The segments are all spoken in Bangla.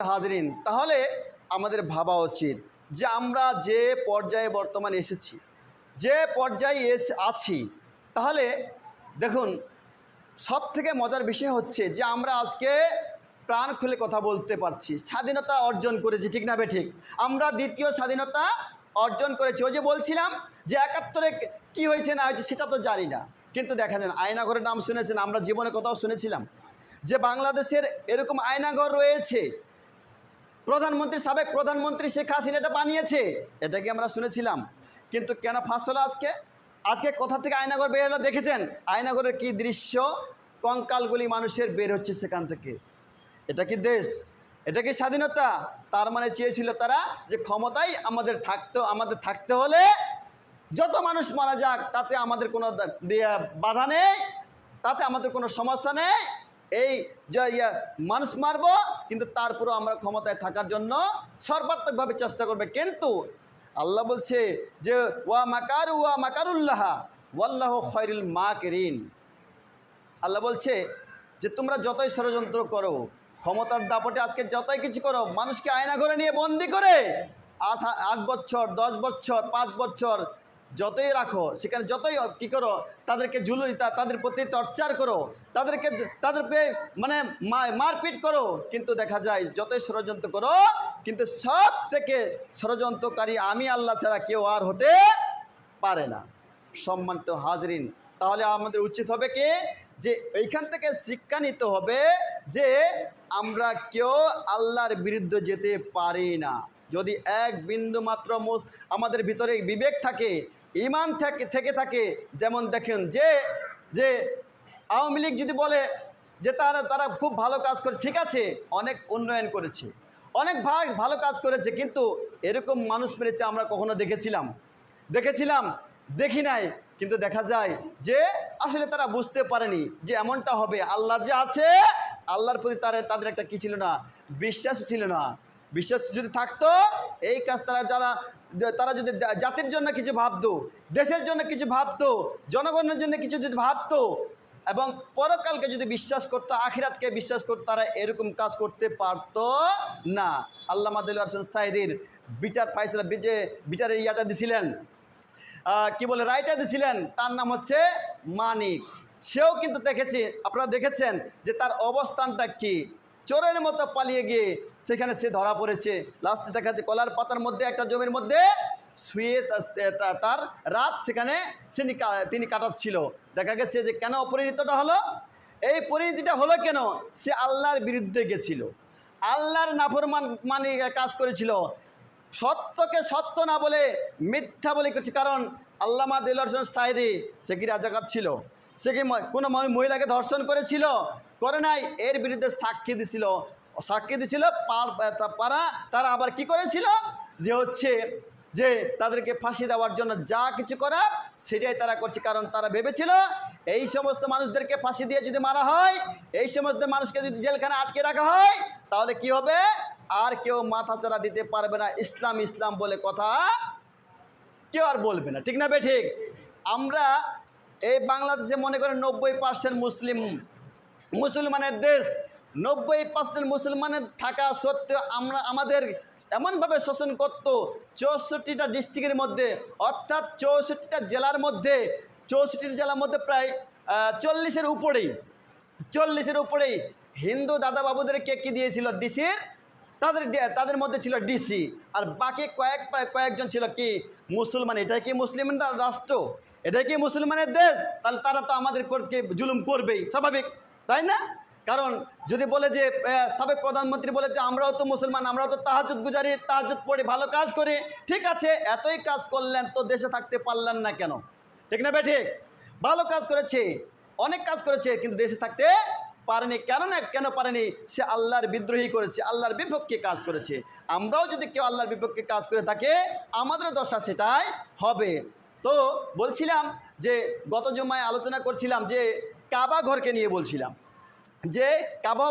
হাজরিন, তাহলে আমাদের ভাবা উচিত যে আমরা যে পর্যায়ে বর্তমানে এসেছি, যে পর্যায়ে এসে, আছি, তাহলে দেখুন সব থেকে মজার বিষয় হচ্ছে যে আমরা আজকে প্রাণ খুলে কথা বলতে পারছি, স্বাধীনতা অর্জন করেছি, ঠিক না বে ঠিক? আমরা দ্বিতীয় স্বাধীনতা অর্জন করেছি, ওই যে বলছিলাম যে একাত্তরে কি হয়েছে, না হয়েছে, সেটা তো জানি না। কিন্তু দেখা যায় আয়নাঘরের নাম শুনেছেন, আমরা জীবনে কোথাও শুনেছিলাম যে বাংলাদেশের এরকম আয়নাঘর রয়েছে প্রধানমন্ত্রী, সাবেক প্রধানমন্ত্রী শেখ হাসিনা এটা বানিয়েছে। এটা কি আমরা শুনেছিলাম? কিন্তু কেন ফাঁস হলো আজকে? আজকে কোথা থেকে আয়নাগর বের হলো দেখেছেন? আয়নাগরের কি দৃশ্য? কঙ্কালগুলি মানুষের বের হচ্ছে সেখান থেকে। এটা কি দেশ? এটা কি স্বাধীনতা? তার মানে চেয়েছিল তারা যে ক্ষমতাই আমাদের থাকতে আমাদের থাকতে হলে যত মানুষ মারা যাক, তাতে আমাদের কোনো বাধা নেই, তাতে আমাদের কোনো সমস্যা নেই। এই মানুষ মারব, কিন্তু তারপরেও আমরা ক্ষমতায় থাকার জন্য সর্বাত্মকভাবে চেষ্টা করবে। কিন্তু আল্লাহ বলছে যে, ওয়া মাকারু, ওয়া মাকারুল্লাহ, ওয়াল্লাহ খয়রুল মা কেরিন আল্লাহ বলছে যে, তোমরা যতই ষড়যন্ত্র করো, ক্ষমতার দাপটে আজকে যতই কিছু করো, মানুষকে আয়না ঘরে নিয়ে বন্দি করে আট আট বছর, দশ বছর, পাঁচ বছর যতই রাখো, সেখানে যতই কী করো, তাদেরকে তা- তাদের প্রতি টর্চার করো, তাদেরকে তাদেরকে মানে মারপিট করো, কিন্তু দেখা যায় যতই ষড়যন্ত্র করো, কিন্তু সব থেকে ষড়যন্ত্রকারী আমি আল্লাহ ছাড়া কেউ আর হতে পারে না। সম্মানিত হাজরিন, তাহলে আমাদের উচিত হবে কি? যে এইখান থেকে শিক্ষা নিতে হবে যে আমরা কেউ আল্লাহর বিরুদ্ধে যেতে পারি না। যদি এক বিন্দু মাত্র আমাদের ভিতরে বিবেক থাকে ইমান থেকে থেকে থাকে যেমন দেখেন যে যে আওয়ামী লীগ যদি বলে যে তারা তারা খুব ভালো কাজ করে, ঠিক আছে, অনেক উন্নয়ন করেছে, অনেক ভাগ ভালো কাজ করেছে, কিন্তু এরকম মানুষ মেরেছে আমরা কখনো দেখেছিলাম। দেখেছিলাম, দেখি নাই, কিন্তু দেখা যায় যে আসলে তারা বুঝতে পারেনি যে এমনটা হবে। আল্লাহ যে আছে, আল্লাহর প্রতি তারা, তাদের একটা কি ছিল না বিশ্বাস ছিল না। বিশ্বাস যদি থাকতো, এই কাজ তারা যারা, তারা যদি জাতির জন্য কিছু ভাবতো, দেশের জন্য কিছু ভাবতো, জনগণের জন্য কিছু যদি ভাবতো, এবং পরকালকে যদি বিশ্বাস করতো, আখিরাতকে বিশ্বাস করতো, তারা এরকম কাজ করতে পারতো না। আল্লাহ মাদুল হাসান বিচার ফাইসলা যে বিচারের ইয়াটা দিছিলেন কি বলে, রায়টা দিছিলেন, তার নাম হচ্ছে মানিক। সেও কিন্তু দেখেছে, আপনারা দেখেছেন যে তার অবস্থানটা কি? চোরের মতো পালিয়ে গিয়ে সেখানে সে ধরা পড়েছে। লাস্টে দেখা যাচ্ছে কলার পাতার মধ্যে, একটা জমির মধ্যে শুয়ে তার রাত সেখানে কা- তিনি কাটাচ্ছিল। দেখা গেছে যে কেন অপরিণিতটা হলো? এই পরিণতিটা হলো কেন? সে আল্লাহর বিরুদ্ধে গেছিল। আল্লাহর নাফরমান মানে কাজ করেছিল। সত্যকে সত্য না বলে মিথ্যা বলে কিছু কারণ আল্লামা দিলর্শন সাইদি সে কি রাজাকার ছিল? সে কি কোনো মহিলাকে ধর্ষণ করেছিল? করে নাই, এর বিরুদ্ধে সাক্ষী দিছিল। সাক্ষী দিছিল পার- তারা আবার কি করেছিল? যে হচ্ছে যে তাদেরকে ফাঁসি দেওয়ার জন্য যা কিছু করার সেটাই তারা করছে, কারণ তারা ভেবেছিল এই সমস্ত মানুষদেরকে ফাঁসি দিয়ে যদি মারা হয়, এই সমস্ত মানুষকে যদি জেলখানে আটকে রাখা হয়, তাহলে কি হবে? আর কেউ মাথাচাড়া দিতে পারবে না, ইসলাম ইসলাম বলে কথা কেউ আর বলবে না, ঠিক না বে ঠিক? আমরা এই বাংলাদেশে মনে করেন নব্বই পার্সেন্ট মুসলিম, মুসলমানের দেশ নব্বই পার্সেন্ট মুসলমানের থাকা সত্ত্বেও আমরা আমাদের এমনভাবে শোষণ করত, চৌষট্টিটা ডিস্ট্রিক্টের মধ্যে, অর্থাৎ চৌষট্টিটা জেলার মধ্যে চৌষট্টি জেলার মধ্যে প্রায় চল্লিশের উপরেই চল্লিশের উপরেই হিন্দু দাদা বাবুদেরকে কী দিয়েছিল? ডিসির তাদের তাদের মধ্যে ছিল ডিসি। আর বাকি কয়েক, কয়েকজন ছিল কি? মুসলমান। এটাই কি মুসলিমদের রাষ্ট্র? এটাই কি মুসলমানের দেশ? তাহলে তারা তো আমাদের জুলুম করবেই, স্বাভাবিক, তাই না? কারণ যদি বলে যে সাবেক প্রধানমন্ত্রী বলে যে, আমরাও তো মুসলমান, আমরাও তো তাহাজুদ গুজারি তাহাজুদ পড়ে ভালো কাজ করি। ঠিক আছে, এতই কাজ করলেন তো দেশে থাকতে পারলেন না কেন? ঠিক না ঠিক? ভালো কাজ করেছে, অনেক কাজ করেছে, কিন্তু দেশে থাকতে পারেনি। কেন না, কেন পারেনি? সে আল্লাহর বিদ্রোহী করেছে, আল্লাহর বিপক্ষে কাজ করেছে। আমরাও যদি কেউ আল্লাহর বিপক্ষে কাজ করে থাকে, আমাদেরও দশা সেটাই হবে। তো বলছিলাম যে, গত জমায় আলোচনা করছিলাম যে, কাবা ঘরকে নিয়ে বলছিলাম। যে কাবা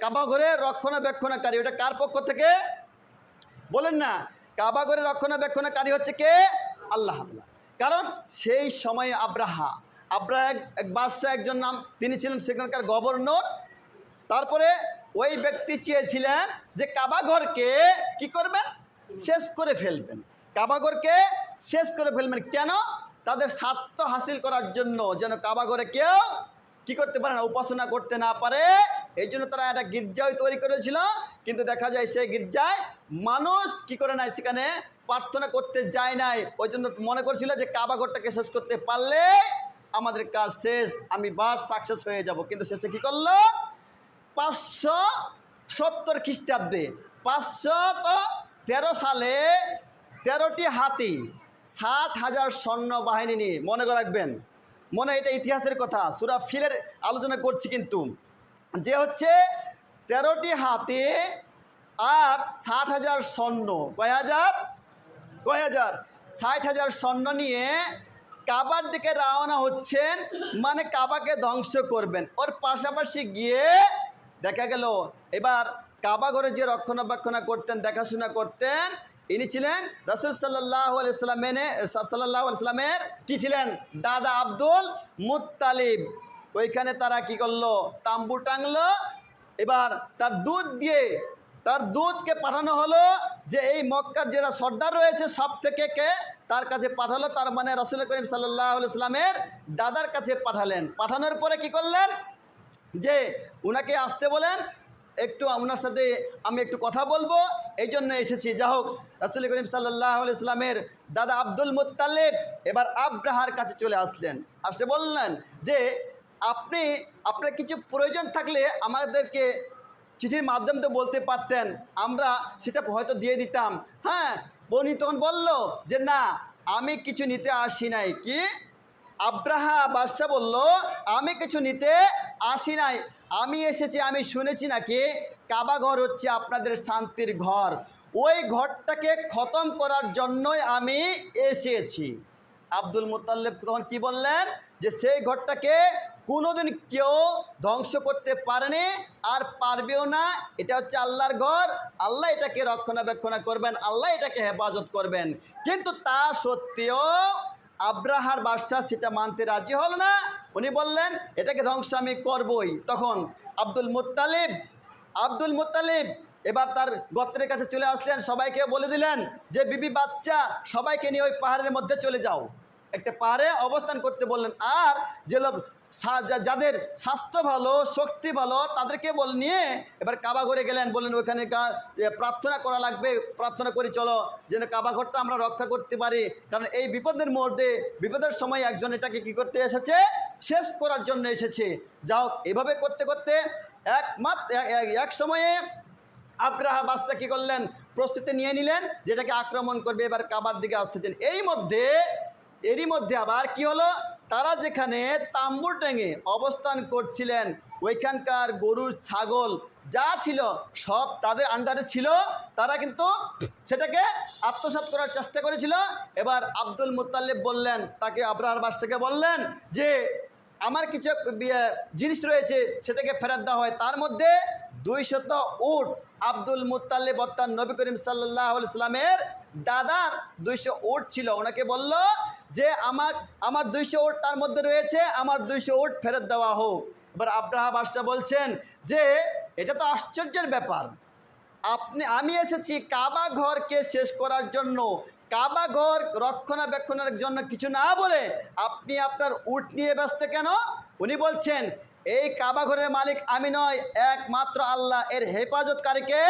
কাবা ঘরে রক্ষণাবেক্ষণকারী, ওটা কার পক্ষ থেকে? বলেন না কাবা ঘরে রক্ষণাবেক্ষণকারী হচ্ছে কে? আল্লাহ। কারণ সেই সময়ে আব্রাহা আব্রাহা এক বাদশাহ একজন নাম, তিনি ছিলেন সেখানকার গভর্নর। তারপরে ওই ব্যক্তি চেয়েছিলেন যে কাবাঘরকে কি করবেন? শেষ করে ফেলবেন। কাবাঘরকে শেষ করে ফেলবেন। কেন? তাদের স্বার্থ হাসিল করার জন্য যেন কাবাঘরে কেউ কি করতে পারে না, উপাসনা করতে না পারে, এই জন্য তারা একটা গির্জাও তৈরি করেছিল। কিন্তু দেখা যায় সেই গির্জায় মানুষ কি করে নাই, সেখানে প্রার্থনা করতে যায় নাই। ওই জন্য মনে করছিল যে কাবাঘরটাকে শেষ করতে পারলে আমাদের কাজ শেষ, আমি বাস সাকসেস হয়ে যাব। কিন্তু শেষে কি করল? পাঁচশো সত্তর খ্রিস্টাব্দে পাঁচশত তেরো সালে তেরোটি হাতি ষাট হাজার সৈন্য বাহিনী নিয়ে, মনে রাখবেন মনে এটা ইতিহাসের কথা। সুরা ফিলের আলোচনা করছি কিন্তু। যে হচ্ছে তেরোটি হাতে আর ষাট হাজার সৈন্য কয় হাজার? কয় হাজার? ষাট হাজার সৈন্য নিয়ে কাবার দিকে রওনা হচ্ছেন মানে কাবাকে ধ্বংস করবেন। ওর পাশাপাশি গিয়ে দেখা গেল, এবার কাবা ঘরে যে রক্ষণাবেক্ষণা করতেন, দেখাশোনা করতেন ইনি ছিলেন রসুল সাল্লাহ আলাইসাল্লামের সাল্লাহ আলাইসাল্লামের কি ছিলেন? দাদা আব্দুল মুত্তালিব। ওইখানে তারা কি করল? তাম্বু টাংলো এবার তার দুধ দিয়ে, তার দুধকে পাঠানো হলো যে এই মক্কার যারা সর্দার রয়েছে সব থেকে কে? তার কাছে পাঠালো। তার মানে রসুল করিম সাল্লাহ সাল্লামের দাদার কাছে পাঠালেন। পাঠানোর পরে কি করলেন? যে উনাকে আসতে বলেন একটু আপনার সাথে আমি একটু কথা বলব। এই জন্য এসেছি। যা হোক, রাসুল করিম সাল্লাহ ইসলামের দাদা আব্দুল মুতালেব এবার আব্রাহার কাছে চলে আসলেন। আসে বললেন যে, আপনি, আপনার কিছু প্রয়োজন থাকলে আমাদেরকে চিঠির মাধ্যমে তো বলতে পারতেন। আমরা সেটা হয়তো দিয়ে দিতাম। হ্যাঁ বনি তখন বলল যে, না, আমি কিছু নিতে আসি নাই। কি? আব্রাহা বাদশাহ বলল, আমি কিছু নিতে আসি নাই। আমি এসেছি, আমি শুনেছি নাকি কাবা ঘর হচ্ছে আপনাদের শান্তির ঘর। ওই ঘরটাকে খতম করার জন্যই আমি এসেছি। আব্দুল মুতাল্লেব তখন কি বললেন? যে সেই ঘরটাকে কোনোদিন কেউ ধ্বংস করতে পারেনি আর পারবেও না। এটা হচ্ছে আল্লাহর ঘর। আল্লাহ এটাকে রক্ষণাবেক্ষণা করবেন, আল্লাহ এটাকে হেফাজত করবেন। কিন্তু তা সত্ত্বেও আব্রাহার বাদশাহ সেটা মানতে রাজি হল না। উনি বললেন, এটাকে ধ্বংস আমি করবই। তখন আব্দুল মোত্তালিব আব্দুল মোত্তালিব এবার তার গত্রের কাছে চলে আসলেন। সবাইকে বলে দিলেন যে, বিবি বাচ্চা সবাইকে নিয়ে ওই পাহাড়ের মধ্যে চলে যাও। একটা পাহাড়ে অবস্থান করতে বললেন। আর যে লোক সা- যা- যাদের স্বাস্থ্য ভালো, শক্তি ভালো, তাদেরকে বল নিয়ে এবার কাবা ঘরে গেলেন। বললেন, ওইখানে প্রার্থনা করা লাগবে। প্রার্থনা করি, চলো। যেন কাবা ঘরটা আমরা রক্ষা করতে পারি। কারণ এই বিপদের মুহূর্তে বিপদের সময় একজন এটাকে কি করতে এসেছে? শেষ করার জন্য এসেছে। যাও এভাবে করতে করতে একমাত্র এক সময়ে আব্রাহা বাস্তা কী করলেন? প্রস্তুতি নিয়ে নিলেন, যেটাকে আক্রমণ করবে, এবার কাবার দিকে আসতেছেন এই মধ্যে, এরই মধ্যে আবার কি হলো? তারা যেখানে তাম্বুর টেঙে অবস্থান করছিলেন, ওইখানকার গরু ছাগল যা ছিল সব তাদের আন্ডারে ছিল। তারা কিন্তু সেটাকে আত্মসাৎ করার চেষ্টা করেছিল। এবার আব্দুল মুতাল্লিব বললেন, তাকে আব্রাহার বাদশাকে বললেন যে, আমার কিছু বি- জিনিস রয়েছে, সেটাকে ফেরত দেওয়া হয়। তার মধ্যে দুইশত উট আব্দুল মুতাল্লিব অর্থাৎ নবী করিম সাল্লাহ ইসলামের দাদার দুইশো উট ছিল। ওনাকে বলল যে আমার আমার দুইশো উট তার মধ্যে রয়েছে, আমার দুইশো উট ফেরত দেওয়া হোক। এবার আব্রাহা বাদশাহ বলছেন যে, এটা তো আশ্চর্যের ব্যাপার। আপনি, আমি এসেছি কাবা ঘরকে শেষ করার জন্য। কাবা ঘর রক্ষণাবেক্ষণের জন্য কিছু না বলে আপনি আপনার উট নিয়ে ব্যস্ত কেন? উনি বলছেন, এই কাবা ঘরের মালিক আমি নয়, একমাত্র আল্লাহ। এর হেফাজতকারীকে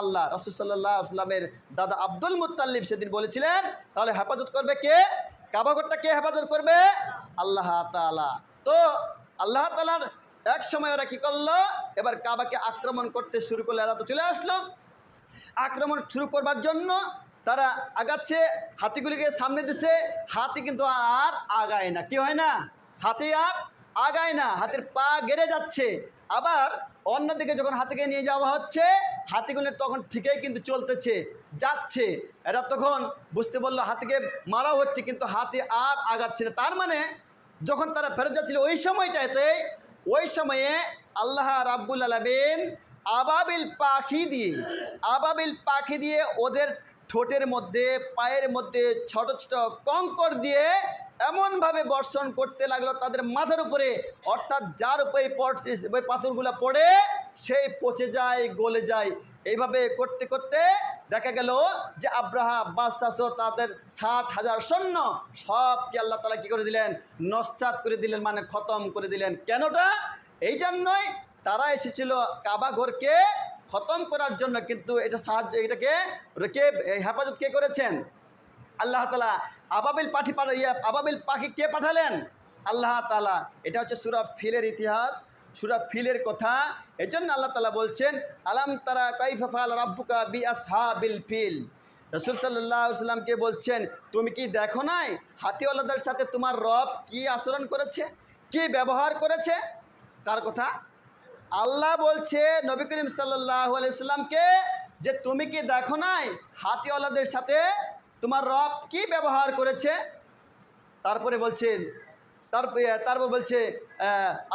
আল্লাহ। রসুল্লাহ আসলামের দাদা আব্দুল মুতাল্লিব সেদিন বলেছিলেন, তাহলে হেফাজত করবে কে? কাবা ঘরটা কে হেফাজত করবে? আল্লাহ তালা তো আল্লাহ তালার এক সময় ওরা কি করল? এবার কাবাকে আক্রমণ করতে শুরু করল, এরা তো চলে আসলো। আক্রমণ শুরু করবার জন্য তারা আগাচ্ছে, হাতিগুলিকে সামনে দিছে। হাতি কিন্তু আর আগায় না। কি হয় না? হাতি আর আগায় না। হাতের পা গেড়ে যাচ্ছে। আবার অন্যদিকে যখন হাতিকে নিয়ে যাওয়া হচ্ছে, হাতিগুলি তখন ঠিকই কিন্তু চলতেছে। যাচ্ছে। এরা তখন বুঝতে বলল, হাতিকে মারা হচ্ছে, কিন্তু হাতি আর আগাচ্ছে না। তার মানে যখন তারা ফেরত যাচ্ছিল ওই সময়টাতে, ওই সময়ে আল্লাহ রাব্বুল আলমিন আবাবিল পাখি দিয়ে, আবাবিল পাখি দিয়ে ওদের ঠোঁটের মধ্যে, পায়ের মধ্যে ছোট ছোট কঙ্কর দিয়ে এমনভাবে বর্ষণ করতে লাগল, তাদের মাথার উপরে, অর্থাৎ যার উপরে পাথরগুলো পড়ে, সেই পচে যায়, গলে যায়। এইভাবে করতে করতে দেখা গেল যে আব্রাহা বাদশাহ তাদের ষাট হাজার সৈন্য সবকে আল্লাহ তালা কী করে দিলেন? নস্বাত করে দিলেন মানে খতম করে দিলেন। কেনটা? এই জন্যই তারা এসেছিল কাবা ঘরকে খতম করার জন্য, কিন্তু এটা সাহায্য, এটাকে কে হেফাজত কে করেছেন? আল্লাহ তালা আবাবিল পাখি পাঠা ইয়া আবাবিল পাখি কে পাঠালেন। আল্লাহ তালা এটা হচ্ছে সুরা ফিলের ইতিহাস। সুরা ফিলের কথা। এই জন্য আল্লাহ তালা বলছেন, আলাম তারা কাইফাফাল রাব্বুকা বি আসহাবিল ফিল? রসুল সাল্লাহ সাল্লামকে বলছেন, তুমি কি দেখো নাই হাতিওয়ালাদের সাথে তোমার রব কি আচরণ করেছে? কি ব্যবহার করেছে? কার কথা? আল্লাহ বলছে নবী করিম সাল্লাহ আলাইসাল্লামকে যে, তুমি কি দেখো নাই হাতিওয়ালাদের সাথে তোমার রব কি ব্যবহার করেছে? তারপরে বলছেন তারপরে তারপর বলছে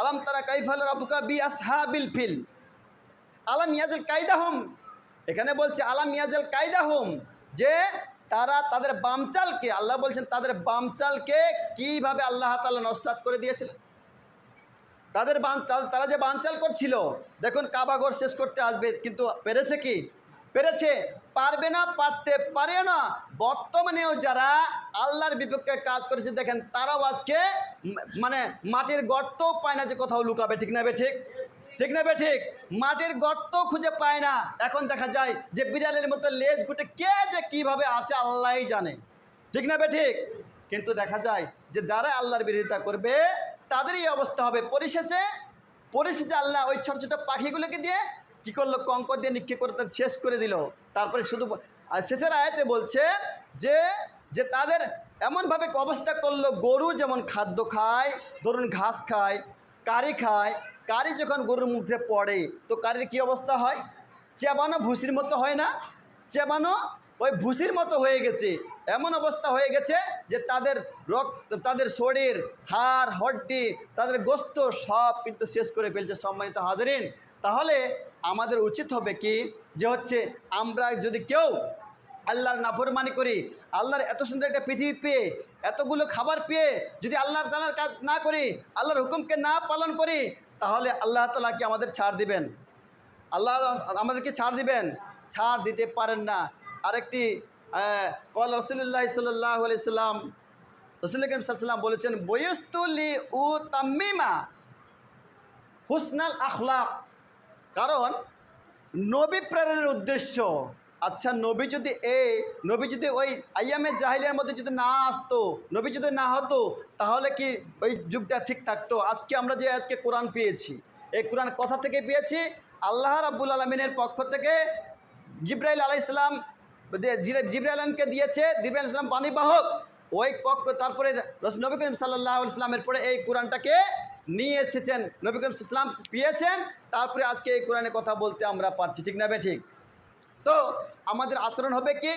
আলাম তারা কাইফাল রবুকা বি আসহাবিল ফিল। আলাম ইয়াজেল কায়দাহম এখানে বলছে, আলাম ইয়াজেল কায়দাহম যে তারা তাদের বামচালকে, আল্লাহ বলছেন তাদের বামচালকে কীভাবে আল্লাহ তাআলা নস্বাত করে দিয়েছিলেন? তাদের বানচাল তারা যে বানচাল করছিল, দেখুন কাবাগর শেষ করতে আসবে, কিন্তু পেরেছে কি? পেরেছে, পারবে না, পারতে পারে না। বর্তমানেও যারা আল্লাহর বিপক্ষে কাজ করেছে, দেখেন তারাও আজকে মানে মাটির গর্তও পায় না যে কোথাও লুকাবে, ঠিক না ঠিক? ঠিক না ঠিক? মাটির গর্ত খুঁজে পায় না। এখন দেখা যায় যে বিড়ালের মতো লেজ গুটে কে যে কীভাবে আছে আল্লাহই জানে। ঠিক না ঠিক? কিন্তু দেখা যায় যে যারা আল্লাহর বিরোধিতা করবে, তাদেরই অবস্থা হবে পরিশেষে। পরিশেষে আল্লাহ ওই ছোট ছোট পাখিগুলোকে দিয়ে কী করল? কঙ্কর দিয়ে নিক্ষেপ করে শেষ করে দিল। তারপরে শুধু আর শেষের আয়াতে বলছে যে যে তাদের এমনভাবে অবস্থা করল, গরু যেমন খাদ্য খায়, ধরুন ঘাস খায়, কারি খায়, কারি যখন গরুর মুখে পড়ে, তো কারির কী অবস্থা হয়? চেবানো ভুসির মতো হয় না? চেবানো ওই ভুসির মতো হয়ে গেছে। এমন অবস্থা হয়ে গেছে যে তাদের রক্ত, তাদের শরীর, হাড়, হড্ডি, তাদের গোস্ত সব কিন্তু শেষ করে ফেলছে সম্মানিত হাজারিন। তাহলে আমাদের উচিত হবে কি? যে হচ্ছে আমরা যদি কেউ আল্লাহর নাফরমানি করি, আল্লাহর এত সুন্দর একটা পৃথিবী পেয়ে, এতগুলো খাবার পেয়ে যদি আল্লাহর তালার কাজ না করি, আল্লাহর হুকুমকে না পালন করি, তাহলে আল্লাহ তালা কি আমাদের ছাড় দিবেন? আল্লাহ আমাদেরকে ছাড় দিবেন? ছাড় দিতে পারেন না। আরেকটি কল রসুল্লাহ সাল্লাহ সাল্লাম, রসুল সাল্লাম বলেছেন বয়স্তুলি উ তাম্মিমা হুসনাল আখলাক। কারণ নবী প্রেরণের উদ্দেশ্য আচ্ছা নবী যদি এই নবী যদি ওই আইয়ামে জাহিলের মধ্যে যদি না আসতো, নবী যদি না হতো, তাহলে কি ওই যুগটা ঠিক থাকতো? আজকে আমরা যে আজকে কোরআন পেয়েছি, এই কোরআন কথা থেকে পেয়েছি, আল্লাহ রাব্বুল আলমিনের পক্ষ থেকে জিব্রাইল আলাইসালাম জিব্রাইল আলমকে দিয়েছে, জিব্রাইল ইসলাম পানিবাহক ওই পক্ষ, তারপরে নবী করিম সাল্লাহ ইসলামের পরে এই কোরআনটাকে নিয়ে এসেছেন, নবী করিম ইসলাম পেয়েছেন, তারপরে আজকে এই কোরআনে কথা বলতে আমরা পারছি, ঠিক না ঠিক? তো আমাদের আচরণ হবে কি?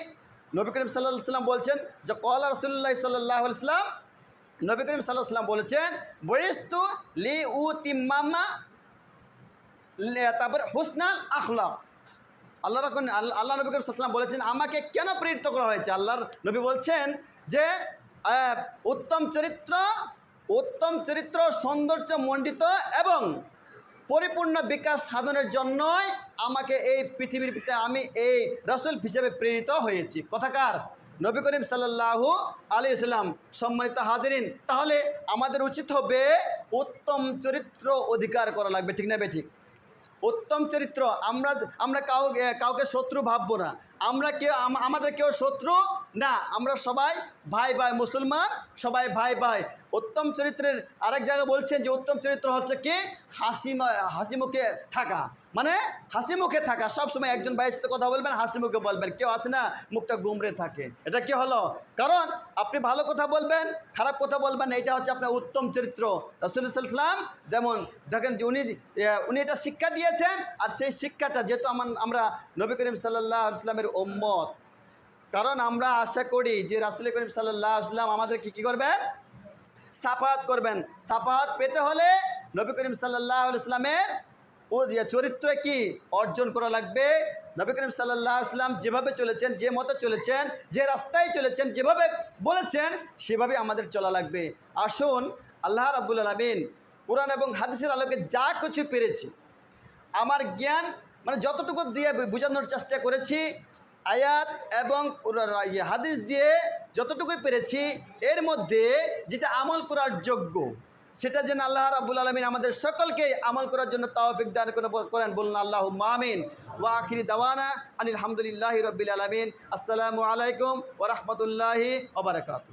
নবী করিম সাল্লাহ সাল্লাম বলছেন যে কলা রসুল্লাহ সাল্লাহ ইসলাম নবী করিম সাল্লাহ সাল্লাম বলেছেন বয়স্তু লি উ তিম্মামা তারপরে, হুসনাল আখলাক আল্লাহ রকম আল্লাহ নবী করিম সাল্লাম বলেছেন, আমাকে কেন প্রেরিত করা হয়েছে? আল্লাহর নবী বলছেন যে উত্তম চরিত্র উত্তম চরিত্র, সৌন্দর্য মণ্ডিত এবং পরিপূর্ণ বিকাশ সাধনের জন্যই আমাকে এই পৃথিবীর আমি এই রসুল হিসেবে প্রেরিত হয়েছি। কথাকার নবী করিম সাল্লাহু আলী ইসলাম সম্মানিত হাজিরিন, তাহলে আমাদের উচিত হবে উত্তম চরিত্র অধিকার করা লাগবে, ঠিক না ঠিক? উত্তম চরিত্র, আমরা আমরা কাউ কাউকে শত্রু ভাববো না। আমরা কেউ আমাদের কেউ শত্রু না, আমরা সবাই ভাই ভাই মুসলমান, সবাই ভাই ভাই। উত্তম চরিত্রের আরেক জায়গায় বলছেন যে উত্তম চরিত্র হচ্ছে কি? হাসি হাসি মুখে থাকা। মানে হাসি মুখে থাকা। সব সময় একজন ভাইয়ের সাথে কথা বলবেন হাসি মুখে বলবেন। কেউ আছে না, মুখটা গুমড়ে থাকে। এটা কি হলো? কারণ আপনি ভালো কথা বলবেন, খারাপ কথা বলবেন এটা হচ্ছে আপনার উত্তম চরিত্র। রসুলাম যেমন দেখেন যে উনি উনি এটা শিক্ষা দিয়েছেন, আর সেই শিক্ষাটা যেহেতু আমার, আমরা নবী করিম সাল্লাহ ইসলামের ওম্মত কারণ আমরা আশা করি যে রাসুল করিম সাল্লাহ ইসলাম আমাদেরকে কী করবেন? সাফাত করবেন। সাফাত পেতে হলে নবী করিম সাল্লাহ ইসলামের চরিত্র কি অর্জন করা লাগবে। নবী করিম সাল্লাহ ইসলাম যেভাবে চলেছেন, যে মতো চলেছেন, যে রাস্তায় চলেছেন, যেভাবে বলেছেন সেভাবে আমাদের চলা লাগবে। আসুন, আল্লাহ রাবুল আলমিন কোরআন এবং হাদিসের আলোকে যা কিছু পেরেছি, আমার জ্ঞান মানে যতটুকু দিয়ে বোঝানোর চেষ্টা করেছি আয়াত এবং হাদিস দিয়ে যতটুকুই পেরেছি, এর মধ্যে যেটা আমল করার যোগ্য, সেটা যেন আল্লাহ রাবুল আলমিন আমাদের সকলকে আমল করার জন্য তাওফিক দান করে করেন বলুন আল্লাহ মামিন ওয়া আখিরি দাওয়ানা আনিল হামদুলিল্লাহি রব্বিল আলমিন। আসসালামু আলাইকুম ওরহমতুল্লাহি ওবরাকাত